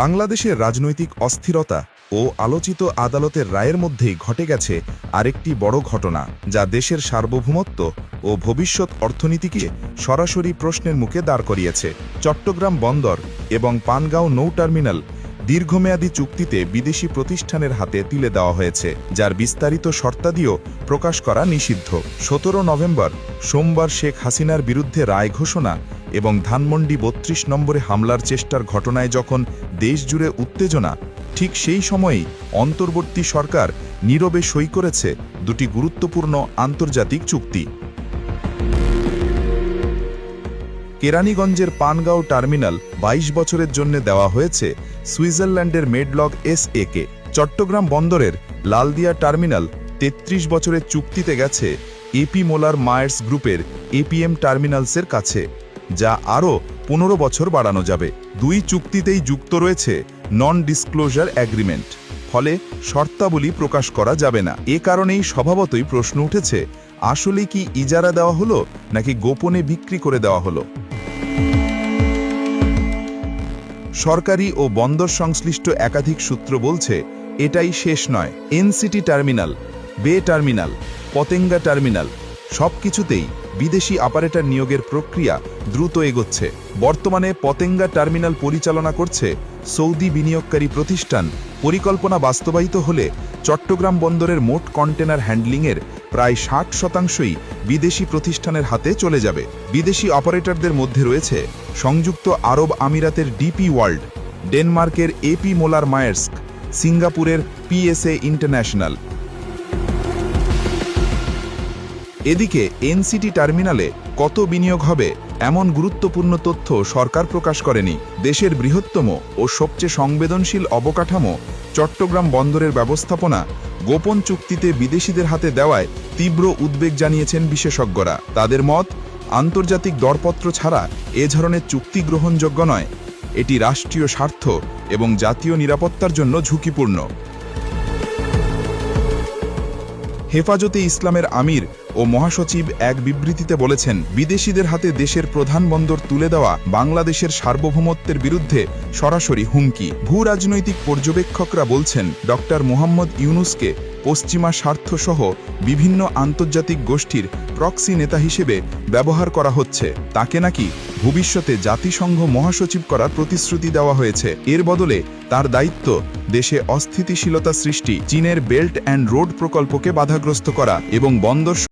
বাংলাদেশের রাজনৈতিক অস্থিরতা ও আলোচিত আদালতের রায়ের মধ্যেই ঘটে গেছে আরেকটি বড় ঘটনা, যা দেশের সার্বভৌমত্ব ও ভবিষ্যৎ অর্থনীতিকে সরাসরি প্রশ্নের মুখে দাঁড় করিয়েছে। চট্টগ্রাম বন্দর এবং পানগাঁও নৌ টার্মিনাল দীর্ঘমেয়াদী চুক্তিতে বিদেশি প্রতিষ্ঠানের হাতে তুলে দেওয়া হয়েছে, যার বিস্তারিত শর্তাদিও প্রকাশ করা নিষিদ্ধ। সতেরো নভেম্বর, সোমবার শেখ হাসিনার বিরুদ্ধে রায় ঘোষণা এবং ধানমন্ডি বত্রিশ নম্বরে হামলার চেষ্টার ঘটনায় যখন দেশজুড়ে উত্তেজনা, ঠিক সেই সময়েই অন্তর্বর্তী সরকার নীরবে সই করেছে দুটি গুরুত্বপূর্ণ আন্তর্জাতিক চুক্তি। কেরানীগঞ্জের পানগাঁও টার্মিনাল ২২ বছরের জন্য দেওয়া হয়েছে সুইজারল্যান্ডের মেডলগ এস একে চট্টগ্রাম বন্দরের লালদিয়া টার্মিনাল ৩৩ বছরের চুক্তিতে গেছে এপি মোলার মায়ার্স গ্রুপের এপিএম টার্মিনালসের কাছে। যা আরও পনেরো বছর বাড়ানো যাবে। দুই চুক্তিতেই যুক্ত রয়েছে নন ডিসক্লোজার অ্যাগ্রিমেন্ট ফলে শর্তাবলী প্রকাশ করা যাবে না। এ কারণেই স্বভাবতই প্রশ্ন উঠেছে, আসলে কি ইজারা দেওয়া হলো নাকি গোপনে বিক্রি করে দেওয়া হলো? সরকারি ও বন্দর সংশ্লিষ্ট একাধিক সূত্র বলছে, এটাই শেষ নয়। NCT terminal, bay terminal, Patenga terminal সবকিছুতেই বিদেশি অপারেটর নিয়োগের প্রক্রিয়া দ্রুত এগোচ্ছে। বর্তমানে পতেঙ্গা টার্মিনাল পরিচালনা করছে সৌদি বিনিয়োগকারী প্রতিষ্ঠান। পরিকল্পনা বাস্তবায়িত হলে চট্টগ্রাম বন্দরের মোট কন্টেনার হ্যান্ডলিংয়ের প্রায় ষাট শতাংশই বিদেশি প্রতিষ্ঠানের হাতে চলে যাবে। বিদেশি অপারেটরদের মধ্যে রয়েছে সংযুক্ত আরব আমিরাতের ডিপি ওয়ার্ল্ড, ডেনমার্কের এপি মোলার মায়ার্স্ক, সিঙ্গাপুরের পিএসএ ইন্টারন্যাশনাল এদিকে এনসিটি টার্মিনালে কত বিনিয়োগ হবে এমন গুরুত্বপূর্ণ তথ্য সরকার প্রকাশ করেনি। দেশের বৃহত্তম ও সবচেয়ে সংবেদনশীল অবকাঠামো চট্টগ্রাম বন্দরের ব্যবস্থাপনা গোপন চুক্তিতে বিদেশিদের হাতে দেওয়ায় তীব্র উদ্বেগ জানিয়েছেন বিশেষজ্ঞরা। তাদের মত, আন্তর্জাতিক দরপত্র ছাড়া এ ধরনের চুক্তি গ্রহণযোগ্য নয়। এটি রাষ্ট্রীয় স্বার্থ এবং জাতীয় নিরাপত্তার জন্য ঝুঁকিপূর্ণ। হেফাজতে ইসলামের আমির ও মহাসচিব এক বিবৃতিতে বলেছেন, বিদেশিদের হাতে দেশের প্রধান বন্দর তুলে দেওয়া বাংলাদেশের সার্বভৌমত্বের বিরুদ্ধে সরাসরি হুমকি। ভূ রাজনৈতিক পর্যবেক্ষকরা বলছেন, ডক্টর মোহাম্মদ ইউনুসকে পশ্চিমা স্বার্থসহ বিভিন্ন আন্তর্জাতিক গোষ্ঠীর প্রক্সি নেতা হিসেবে ব্যবহার করা হচ্ছে। তাকে নাকি ভবিষ্যতে জাতিসংঘ মহাসচিব করার প্রতিশ্রুতি দেওয়া হয়েছে। এর বদলে তার দায়িত্ব দেশে অস্থিতিশীলতা সৃষ্টি, চীনের বেল্ট অ্যান্ড রোড প্রকল্পকে বাধাগ্রস্ত করা এবং বন্দর